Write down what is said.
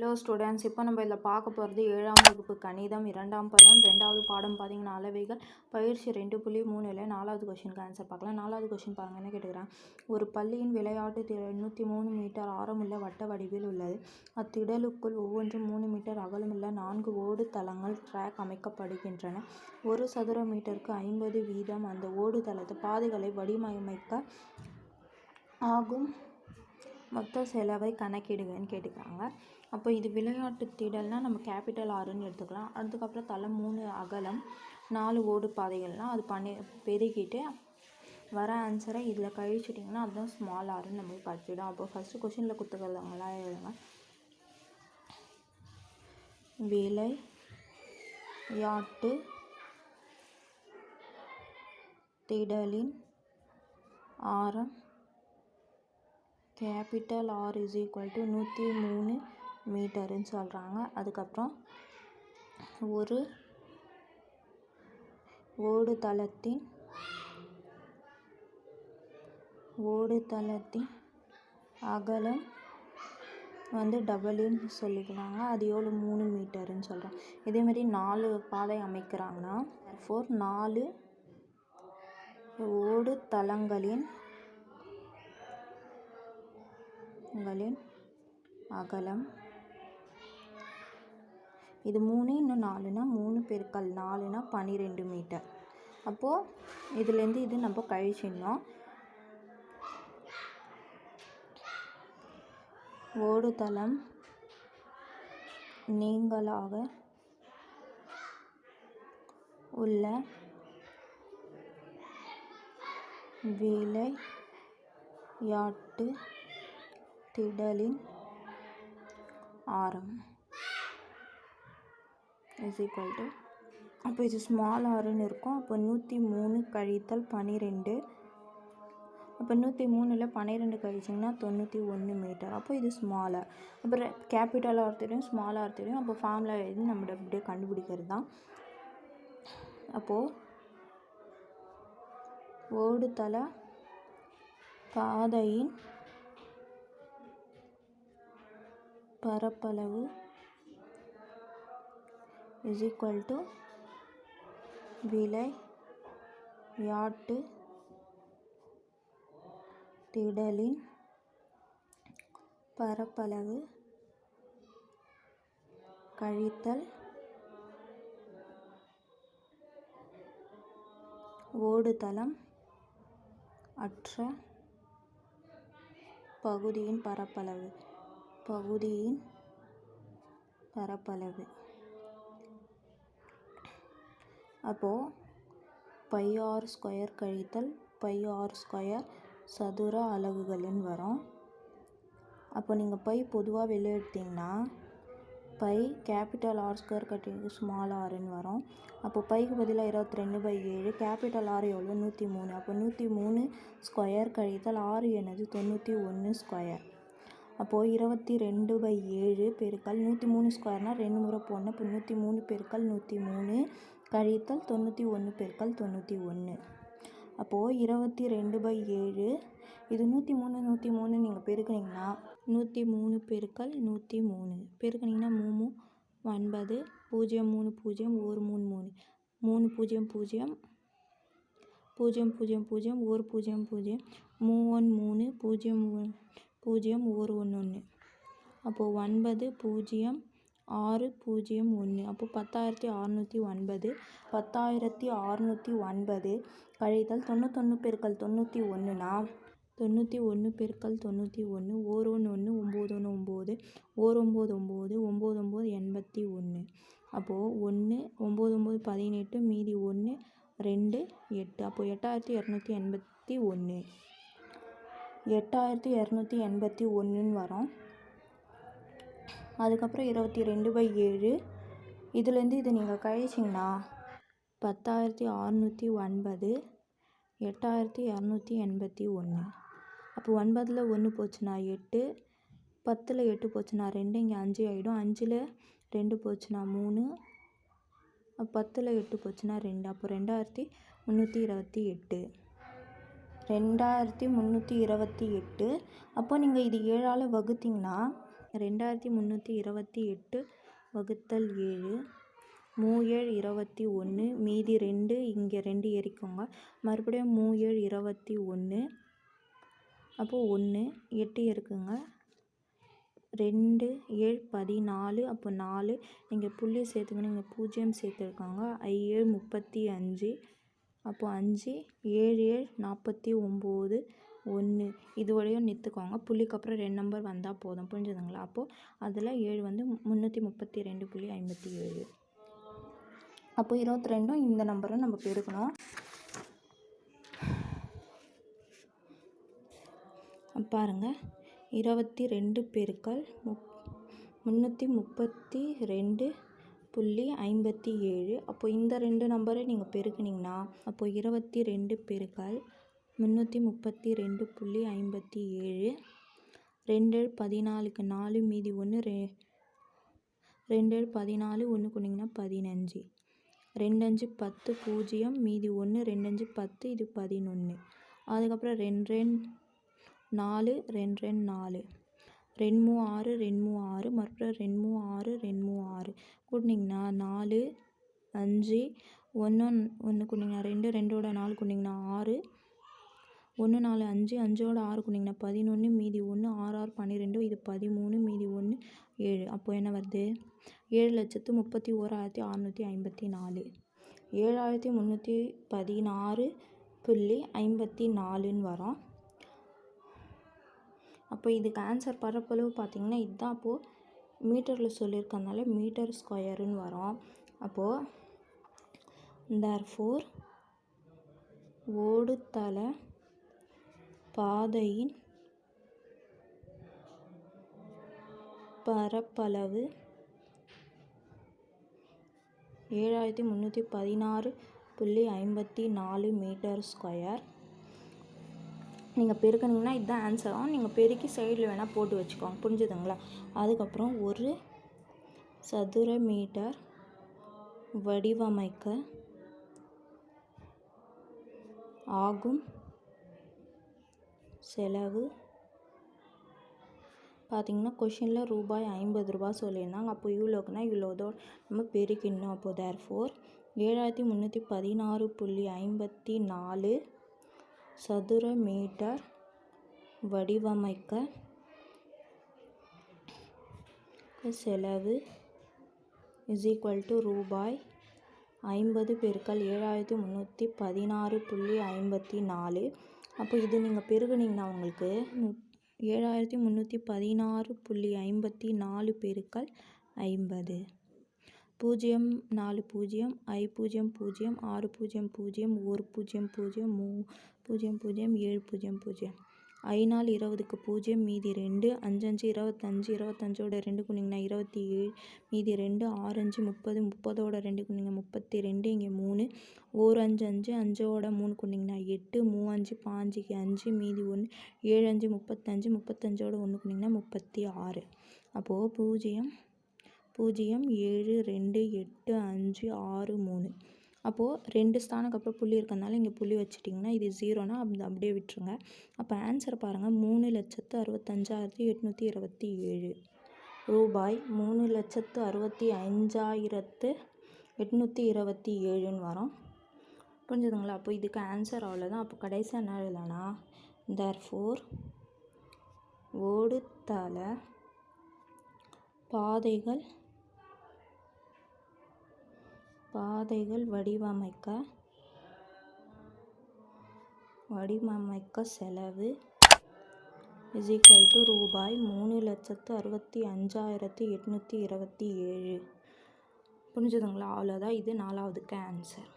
Hello students இப்போ நம்ம இதில் பார்க்க போகிறது ஏழாம் வகுப்பு கணிதம் இரண்டாம் பருவம் ரெண்டாவது பாடம் பார்த்தீங்கன்னா அளவைகள் பயிற்சி ரெண்டு புள்ளி மூணுல நாலாவது கொஷினுக்கு ஆன்சர் பார்க்கலாம். நாலாவது கொஷின் பாருங்க என்ன கேட்டுக்கிறேன்? ஒரு பள்ளியின் விளையாட்டு எண்ணூற்றி மூணு மீட்டர் ஆரமுள்ள வட்ட வடிவில் உள்ளது. அத்திடலுக்குள் ஒவ்வொன்றும் மூணு மீட்டர் அகலமுள்ள நான்கு ஓடு தளங்கள் ட்ராக் அமைக்கப்படுகின்றன. ஒரு சதுர மீட்டருக்கு ஐம்பது வீதம். அந்த ஓடு தளத்து பாதைகளை வடிவமைக்க ஆகும் மொத்த செலவை கணக்கிடுங்கன்னு கேட்டுக்கிறாங்க. அப்போ இது விளையாட்டு திடல்னால் நம்ம கேபிட்டல் ஆறுன்னு எடுத்துக்கலாம். அதுக்கப்புறம் தலை மூணு அகலம் நாலு ஓடு பாதைகள்னால் அது பண்ணி பெருகிட்டு வர ஆன்சரை இதில் கழிச்சிட்டிங்கன்னா அதுதான் ஸ்மால் ஆறுன்னு நம்ம படிச்சிடும் அப்போ ஃபஸ்ட்டு கொஷினில் கொடுத்துக்கிறதவங்களாம் எழுதுங்க. விளையாட்டு திடலின் ஆரம் capital R is equal to நூற்றி மூணு மீட்டருன்னு சொல்கிறாங்க அதுக்கப்புறம் ஒரு ஓடுதளத்தின் ஓடுதளத்தின் அகலம் வந்து டபுள்யூன்னு சொல்லிக்கிறாங்க. அது எவ்வளோ மூணு மீட்டருன்னு சொல்கிறோம் இதேமாரி நாலு பாதை அமைக்கிறாங்கன்னா ஃபோர் நாலு ஓடுதளங்களின் களின் அகலம் இது மூணு இன்னும் நாலுனா மூணு பெருக்கல் நாலுனா பன்னிரெண்டு மீட்டர். அப்போது இதுலேருந்து இது நம்ம கழிச்சிடணும். ஓடுதளம் நீங்களாக உள்ள விளையாட்டு திடலின் ஆரம். இஸ் ஈக்குவல் டு அப்போ இது ஸ்மால் ஆறுன்னு இருக்கும். அப்போ நூற்றி மூணு கழித்தல் பன்னிரெண்டு அப்போ நூற்றி மூணில் பன்னிரெண்டு கழிச்சிங்கன்னா தொண்ணூற்றி ஒன்று மீட்டர் அப்போ இது ஸ்மாலாக அப்புறம் கேபிட்டல் ஆர் தெரியும் ஸ்மால் ஆர் தெரியும். அப்போ ஃபார்முலா எழுதி நம்ம அப்படியே கண்டுபிடிக்கிறது தான் அப்போது ஓடுதள பாதையின் பரப்பளவு இஸ் ஈக்குவல் டு விளையாட்டு திடலின் பரப்பளவு கழித்தல் ஓடுதளம் அற்ற பகுதியின் பரப்பளவு. பகுதியின் பரப்பளவு. அப்போது பை ஆர் ஸ்கொயர் கழித்தல் பை ஆர் ஸ்கொயர் சதுர அலகுகள்னு வரும். அப்போ நீங்கள் பை பொதுவாக வெளியே எடுத்திங்கன்னா பை கேபிட்டல் ஆர் ஸ்கொயர் கட்டி ஸ்மால் ஆர்னு வரும். அப்போ பைக்கு பதிலாக இருபத்தி ரெண்டு பை ஏழு கேபிட்டல் ஆர் எவ்வளோ நூற்றி மூணு அப்போ நூற்றி மூணு ஸ்கொயர் கழித்தல் ஆறு என்னது? தொண்ணூற்றி ஒன்று ஸ்கொயர் அப்போது இருபத்தி ரெண்டு பை ஏழு பெருக்கல் நூற்றி மூணு ஸ்கொயர்னால் ரெண்டு முறை போடணும். இப்போ நூற்றி மூணு பெருக்கல் நூற்றி மூணு கழித்தல் தொண்ணூற்றி ஒன்று பெருக்கல் தொண்ணூற்றி ஒன்று அப்போது இருபத்தி ரெண்டு பை ஏழு இது நூற்றி மூணு நூற்றி மூணு நீங்கள் பெருக்குனிங்கன்னா நூற்றி மூணு பெருக்கல் நூற்றி மூணு. பெருக்குனிங்கன்னா மூணு ஒன்பது பூஜ்ஜியம் மூணு பூஜ்ஜியம் ஒரு மூணு மூணு. மூணு பூஜ்ஜியம் பூஜ்ஜியம் பூஜ்ஜியம் பூஜ்ஜியம் பூஜ்ஜியம் ஒரு பூஜ்ஜியம் பூஜ்ஜியம் மூணு மூணு பூஜ்ஜியம் பூஜ்ஜியம் ஒரு ஒன்று ஒன்று அப்போது ஒன்பது பூஜ்ஜியம் ஆறு பூஜ்ஜியம் ஒன்று. அப்போது பத்தாயிரத்தி அறநூற்றி ஒன்பது பத்தாயிரத்தி அறநூற்றி ஒன்பது. கழித்தல் தொண்ணூத்தொன்று பெருக்கல் தொண்ணூற்றி ஒன்றுனா தொண்ணூற்றி ஒன்று பெருக்கல் தொண்ணூற்றி ஒன்று ஓர் ஒன்று ஒன்று ஒம்பது ஒன்று ஒம்பது ஓர் ஒம்பது ஒம்பது ஒம்பது ஒம்பது எண்பத்தி ஒன்று அப்போது ஒன்று ஒம்பது ஒம்பது பதினெட்டு மீதி ஒன்று ரெண்டு எட்டு. அப்போது எட்டாயிரத்தி இரநூத்தி எண்பத்தி ஒன்று எட்டாயிரத்தி இரநூத்தி எண்பத்தி ஒன்றுன்னு வரும். அதுக்கப்புறம் இருபத்தி ரெண்டு பை ஏழு. இதுலேருந்து இது நீங்கள் கழிச்சிங்கன்னா பத்தாயிரத்தி அறநூற்றி ஒன்பது எட்டாயிரத்தி இரநூத்தி எண்பத்தி ஒன்று. அப்போ ஒன்பதில் ஒன்று போச்சுன்னா எட்டு பத்தில் எட்டு போச்சுன்னா ரெண்டு இங்கே அஞ்சு ஆகிடும். அஞ்சில் ரெண்டு போச்சுன்னா மூணு பத்தில் எட்டு போச்சுன்னா ரெண்டு. அப்போ ரெண்டாயிரத்தி முந்நூற்றி இருபத்தி எட்டு. ரெண்டாயிரத்தி முந்நூற்றி இருபத்தி எட்டு. அப்போ நீங்கள் இது ஏழால் வகுத்தீங்கன்னா ரெண்டாயிரத்தி முந்நூற்றி இருபத்தி எட்டு வகுத்தல் ஏழு மூ ஏழு இருபத்தி ஒன்று மீதி ரெண்டு இங்கே ரெண்டு ஏறிக்கோங்க. மறுபடியும் மூ ஏழு இருபத்தி ஒன்று அப்போது ஒன்று எட்டு இருக்குங்க ரெண்டு ஏழு பதினாலு அப்போ நாலு. இங்கே புள்ளி சேர்த்துக்கணும் இங்கே பூஜ்ஜியம் சேர்த்துருக்காங்க. ஐ ஏழு முப்பத்தி அஞ்சு அப்போது அஞ்சு ஏழு ஏழு நாற்பத்தி ஒம்பது ஒன்று இது வரையும் நிறுத்துக்கோங்க புள்ளிக்கு அப்புறம் ரெண்டு நம்பர் வந்தால் போதும். புரிஞ்சுதுங்களா? அப்போது அதில் ஏழு வந்து முந்நூற்றி முப்பத்தி ரெண்டு புள்ளி ஐம்பத்தி ஏழு அப்போ இருபத்தி ரெண்டும் இந்த நம்பரும் நம்ம பெருக்கணும். பாருங்கள் இருபத்தி ரெண்டு பெருக்கள் முப் முந்நூற்றி முப்பத்தி ரெண்டு புள்ளி ஐம்பத்தி ஏழு அப்போது இந்த ரெண்டு நம்பரை நீங்கள் பெருக்குனிங்கன்னா அப்போது இருபத்தி ரெண்டு பெருக்கள் முந்நூற்றி முப்பத்தி ரெண்டு புள்ளி ஐம்பத்தி ஏழு. ரெண்டு பதினாலுக்கு நாலு மீதி ஒன்று ரெ ரெண்டு பதினாலு ஒன்று கொண்டிங்கன்னா பதினஞ்சு. ரெண்டு அஞ்சு பத்து பூஜ்ஜியம் மீதி ஒன்று ரெண்டஞ்சு பத்து இது பதினொன்று அதுக்கப்புறம் ரெண்டு ரெண்டு நாலு ரெண்டு ரெண்டு நாலு. ரெண்டு மூ ஆறு ரெண்டு மூ ஆறு மறுபடியும் ரெண்டு மூ ஆறு ரெண்டு மூ ஆறு. கூட்டினிங்கன்னா நாலு அஞ்சு ஒன்று ஒன்று கொண்டிங்கன்னா ரெண்டு ரெண்டோட நாலு கொண்டிங்கன்னா ஆறு. ஒன்று நாலு அஞ்சு அஞ்சோட ஆறு கூட்டிங்கன்னா பதினொன்று மீதி ஒன்று ஆறு ஆறு பன்னிரெண்டு இது பதிமூணு மீதி ஒன்று ஏழு. அப்போது என்ன வருது? ஏழு லட்சத்து முப்பத்தி ஓராயிரத்தி அறநூற்றி ஐம்பத்தி நாலு. ஏழாயிரத்தி முந்நூற்றி பதினாறு புள்ளி ஐம்பத்தி நாலுன்னு வரும். அப்போ இதுக்கு ஆன்சர் பரப்பளவு பார்த்திங்கன்னா இதுதான் அப்போது மீட்டரில் சொல்லியிருக்கனால மீட்டர் ஸ்கொயருன்னு வரும். அப்போது தேர்ஃபோர் ஓடுத்தலை பாதையின் பரப்பளவு ஏழாயிரத்தி முந்நூற்றி பதினாறு புள்ளி ஐம்பத்தி நாலு மீட்டர் ஸ்கொயர். நீங்கள் பெருக்கணுங்கன்னா இதுதான் ஆன்சரும் நீங்கள் பெருக்கி சைடில் வேணால் போட்டு வச்சுக்கோங்க. புரிஞ்சுதுங்களா? அதுக்கப்புறம் ஒரு சதுர மீட்டர் வடிவமைக்க ஆகும். செலவு. பார்த்தீங்கன்னா கொஷினில் ரூபாய் ஐம்பது ரூபா சொல்லியிருந்தாங்க. அப்போ இவ்வளோக்குனா இவ்வளோதோ நம்ம பெருக்கிடணும். அப்போ தேர் ஃபோர் ஏழாயிரத்தி முந்நூற்றி பதினாறு புள்ளி ஐம்பத்தி நாலு சதுர மீட்டர் வடிவமைக்க செலவு இஸ் ஈக்குவல் டு ரூபாய் ஐம்பது பெருக்கல் ஏழாயிரத்தி முந்நூற்றி பதினாறு புள்ளி ஐம்பத்தி நாலு. அப்போ இது நீங்கள் பெருகுனீங்கன்னா உங்களுக்கு ஏழாயிரத்தி முந்நூற்றி பதினாறு புள்ளி ஐம்பத்தி நாலு பெருக்கள் ஐம்பது. பூஜ்ஜியம் நாலு பூஜ்ஜியம் ஐ பூஜ்ஜியம் பூஜ்ஜியம் ஆறு பூஜ்ஜியம் பூஜ்ஜியம் ஒரு பூஜ்ஜியம் பூஜ்ஜியம் மூ பூஜ்ஜியம் பூஜ்ஜியம் ஏழு பூஜ்ஜியம் பூஜ்ஜியம். ஐநாள் இருபதுக்கு பூஜ்ஜியம் மீதி ரெண்டு அஞ்சஞ்சு இருபத்தஞ்சு இருபத்தஞ்சோட ரெண்டு குனிங்கண்ணா இருபத்தி ஏழு மீதி ரெண்டு ஆறஞ்சு முப்பது முப்பதோட ரெண்டு குனிங்க முப்பத்தி ரெண்டு இங்கே மூணு ஓர் அஞ்சு அஞ்சு அஞ்சோட மூணு குனிங்கண்ணா எட்டு மூவஞ்சு பாஞ்சுக்கு அஞ்சு மீதி ஒன்று ஏழு அஞ்சு முப்பத்தஞ்சு முப்பத்தஞ்சோட ஒன்று குனிங்கண்ணா முப்பத்தி ஆறு அப்போது பூஜ்ஜியம் பூஜ்ஜியம் ஏழு ரெண்டு எட்டு அஞ்சு ஆறு மூணு. அப்போது ரெண்டு ஸ்தானுக்கு அப்புறம் புள்ளி இருக்கிறதுனால இங்கே புள்ளி வச்சிட்டிங்கன்னா இது ஜீரோனா அந்த அப்படியே விட்டுருங்க. அப்போ ஆன்சர் பாருங்கள் மூணு லட்சத்து அறுபத்தஞ்சாயிரத்தி எட்நூற்றி இருபத்தி ஏழு. ரூபாய் மூணு லட்சத்து அறுபத்தி அஞ்சாயிரத்து எட்நூற்றி இருபத்தி ஏழுன்னு வரும். புரிஞ்சுதுங்களா? அப்போ இதுக்கு ஆன்சர் அவ்வளோதான் அப்போ கடைசி என்ன எழுதலாம்னா தேர் ஃபோர் ஓடுத்தால பாதைகள் பாதைகள் வடிவமைக்க வடிவமைக்க செலவு இஸ் ஈக்குவல் டு ரூபாய் மூணு லட்சத்து அறுபத்தி அஞ்சாயிரத்தி எட்நூற்றி இருபத்தி ஏழு. புரிஞ்சுதுங்களா? அவ்வளோதான் இது நாலாவதுக்கு ஆன்சர்